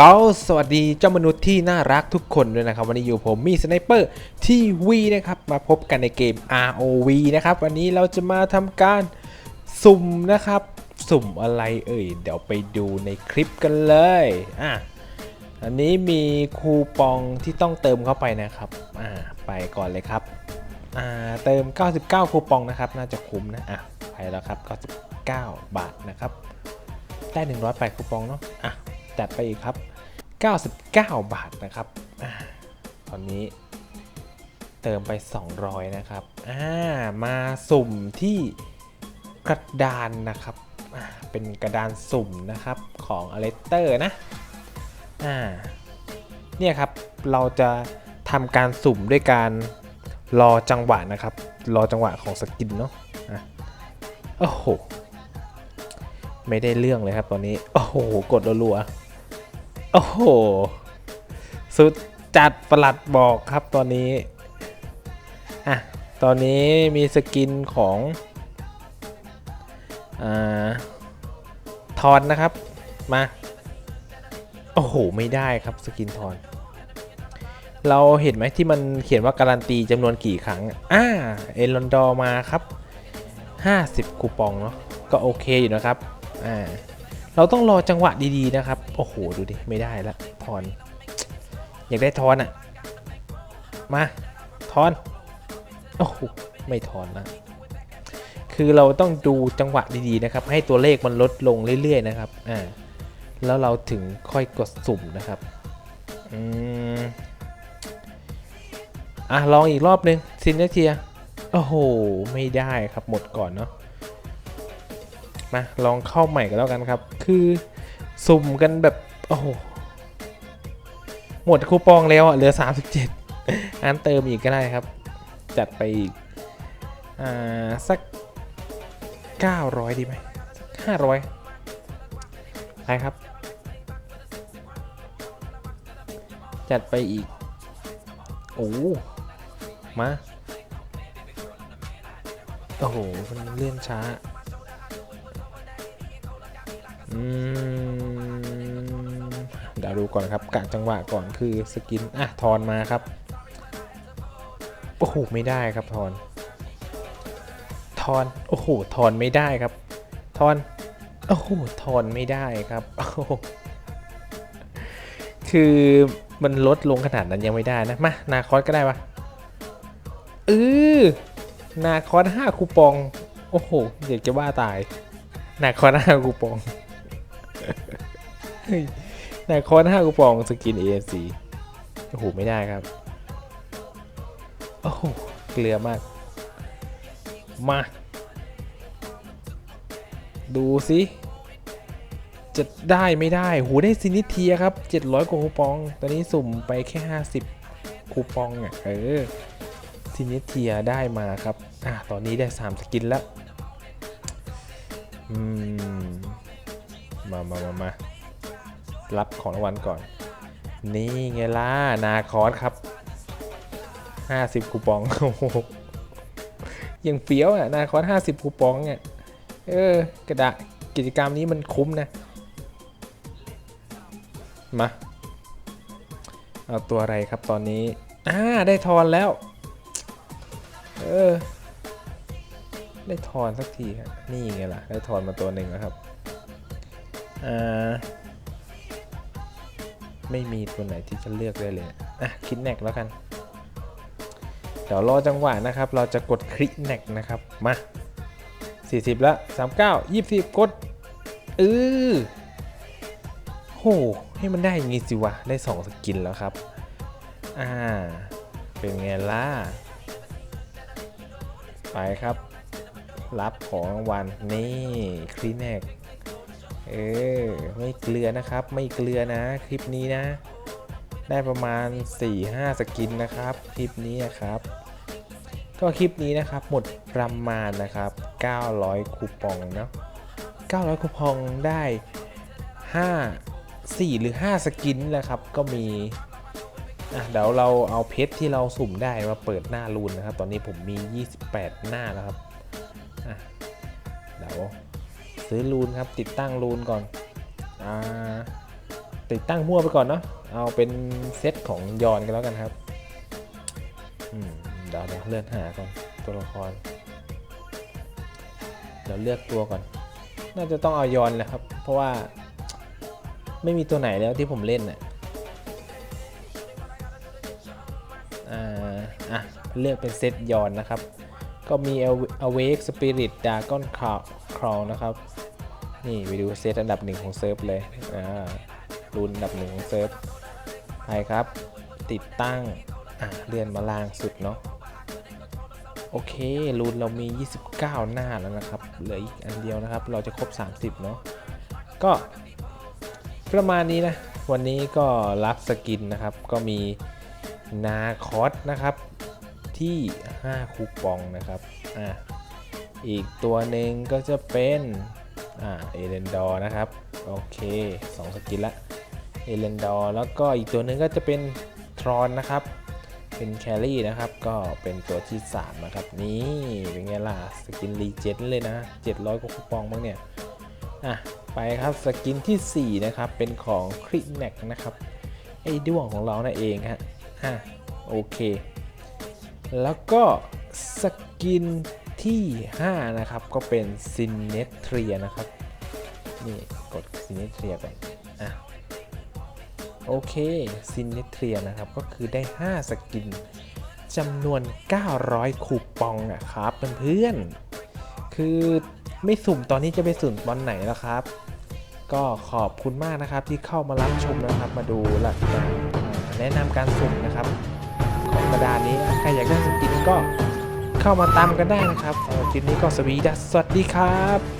ก็สวัสดีเจ้ามนุษย์ที่น่ารักทุกคนด้วยนะครับ วันนี้อยู่ผมมีสไนเปอร์ที่วีนะครับ มาพบกันในเกม ROV นะครับ วันนี้เราจะมาทำการสุ่มนะครับ สุ่มอะไรเอ่ย เดี๋ยวไปดูในคลิปกันเลยอะอันนี้มีคูปองที่ต้องเติมเข้าไปนะครับอ่าไปก่อนเลยครับอ่าเติม 99 คูปองนะครับ น่าจะคุ้มนะอะไปแล้วครับ 99 บาทนะครับ ได้ 108 คูปองเนาะอะจัดไปอีกครับ 99 บาทนะครับอตอนนี้เติมไป 200 นะครับามาสุ่มที่กระดานนะครับ เป็นกระดานสุ่มนะครับของอเลเตอร์นะเนี่ยครับเราจะทำการสุ่มด้วยการรอจังหวะนะครับ รอจังหวะของสกินเนาะอะโอ้โห ไม่ได้เรื่องเลยครับตอนนี้ โอ้โห กดรัวๆ โอ้โห สุดจัดประหลัดบอกครับตอนนี้ อะ ตอนนี้มีสกินของอาทอนนะครับ มา โอ้โห ไม่ได้ครับสกินทอน เราเห็นไหมที่มันเขียนว่าการันตีจำนวนกี่ครั้ง อ่า เอลอนดอร์มาครับ 50 คูปองเนาะ ก็โอเคอยู่นะครับ อ่า เราต้องรอจังหวะดีๆนะครับ โอ้โห ดูดิ ไม่ได้ละทอน อยากได้ทอนอะมาทอน โอ้โห ไม่ทอนนะคือเราต้องดูจังหวะดีๆนะครับ ให้ตัวเลขมันลดลงเรื่อยๆนะครับ อ่า แล้วเราถึงค่อยกดสุ่มนะครับ อืม อะ ลองอีกรอบนึงซินเนเทีย โอ้โห ไม่ได้ครับ หมดก่อนเนาะ มาลองเข้าใหม่กันแล้วกันครับ คือสุ่มกันแบบโอ้โหหมดคูปองแล้วอะเหลือ 37 อันเติมอีกก็ได้ครับ จัดไปอีกอ่าสัก 900 ดีไหม500ไปครับ จัดไปอีก โอ้มา โอ้โห มันเลื่อนช้า เดี๋ยวดูก่อนครับกะจังหวะก่อนคือสกิน อะ ทอนมาครับ โอ้โห ไม่ได้ครับทอน ทอน โอ้โห ทอนไม่ได้ครับ ทอน โอ้โห ทอนไม่ได้ครับโอ้โหคือมันลดลงขนาดนั้นยังไม่ได้นะ มา นาคอสก็ได้ปะเออนาคอสห้าคูปอง โอ้โหอยากจะว่าตาย นาคอสห้าคูปอง เฮ้ยคอสห้าคูปองสกิน ANC โอ้โห ไม่ได้ครับ โอ้โห เกลือมาก มา ดูสิจะได้ไม่ได้โหได้ซินิเทียครับ 700กว่าคูปอง ตอนนี้สุ่มไปแค่ 50 คูปองอะเออซินิเทียได้มาครับ อะ ตอนนี้ได้ 3 สกินแล้ว อืม มามามามา รับของรางวัลก่อน นี่ไงล่ะ นาคอสครับ 50 คูปองโอ้โหยังเฟี้ยวอะ นาคอส50 คูปองเนี่ย เออกระดาษกิจกรรมนี้มันคุ้มนะ มา เอาตัวอะไรครับตอนนี้ อ่า ได้ทอนแล้ว เออ ได้ทอนสักทีครับนี่ไงล่ะ ได้ทอนมาตัวหนึ่งแล้วครับ อ่า ไม่มีตัวไหนที่จะเลือกได้เลย อะ คิดแน็กแล้วกัน เดี๋ยวรอจังหวะนะครับ เราจะกดคลิกแน็กนะครับ มา 40แล้ว39 20 กด เออโห ให้มันได้อย่างงี้สิวะ ได้ 2 สกินแล้วครับ อ่า เป็นไงล่ะ ไปครับ รับของรางวัลนี่คลีแน็กเออ ไม่เกลือนะครับ ไม่เกลือนะคลิปนี้นะ ได้ประมาณ 4-5 สกินนะครับ คลิปนี้นะครับ ก็คลิปนี้นะครับหมดประมาณนะครับ 900 คูปองเนาะ900 คูปองได้ 5 4 หรือ 5 สกินนี่แหละครับก็มีอะเดี๋ยวเราเอาเพชรที่เราสุ่มได้มาเปิดหน้ารูนนะครับ ตอนนี้ผมมี 28 หน้าแล้วครับอะเดี๋ยวซื้อรูนครับติดตั้งรูนก่อน ติดตั้งมั่วไปก่อนเนาะเอาเป็นเซตของยอนกันแล้วกันครับเดี๋ยวเดี๋ยวเลื่อนหาก่อนตัวละครเดี๋ยวเลือกตัวก่อน น่าจะต้องเอายอนแหละครับ เพราะว่าไม่มีตัวไหนแล้วที่ผมเล่นน่ะอ่าอะเลือกเป็นเซตยอนนะครับ ก็มี Awake Spirit Dragon Crawl นะครับ นี่ไปดูเซตอันดับหนึ่งของเซิร์ฟเลยอ่ารูนอันดับหนึ่งของเซิร์ฟไปครับ ติดตั้งอะเลื่อนมาล่างสุดเนาะโอเครูนเรามี 29 หน้าแล้วนะครับ เหลืออีกอันเดียวนะครับ เราจะครบ 30 เนาะก็ประมาณนี้นะ วันนี้ก็รับสกินนะครับ ก็มีนาคอสนะครับ ที่ 5 คูปองนะครับ อะอีกตัวหนึ่งก็จะเป็น อ่าเอเลนดอร์นะครับ โอเค2สกินละเอเลนดอร์แล้วก็อีกตัวหนึ่งก็จะเป็นทรอนนะครับ เป็นแครี่นะครับ ก็เป็นตัวที่ 3 นะครับ นี่เป็นไงล่ะ สกินรีเจนเลยนะ 700กว่าคูปองบ้างเนี่ย อะ ไปครับสกินทีสี่4 นะครับ เป็นของคริแนกนะครับ ไอ้ด้วงของเรานั่นเองฮะอะโอเค แล้วก็สกิน ที่ 5 นะครับ ก็เป็นซินเนเทรียนะครับ นี่กดซินเนเทรียก่อนอะโอเคซินเนเทรียนะครับ ก็คือได้ 5 สกินจำนวน 900 คูปองนะครับเพื่อนๆคือไม่สุ่มตอนนี้จะไปสุ่มตอนไหนแล้วครับ ก็ขอบคุณมากนะครับที่เข้ามารับชมนะครับ มาดูหลักการแนะนำการสุ่มนะครับ ของกระดานนี้ใครอยากได้สกินก็ เข้ามาตามกันได้นะครับสำหรับคลิปนี้ก็สวีดัสสวัสดีครับ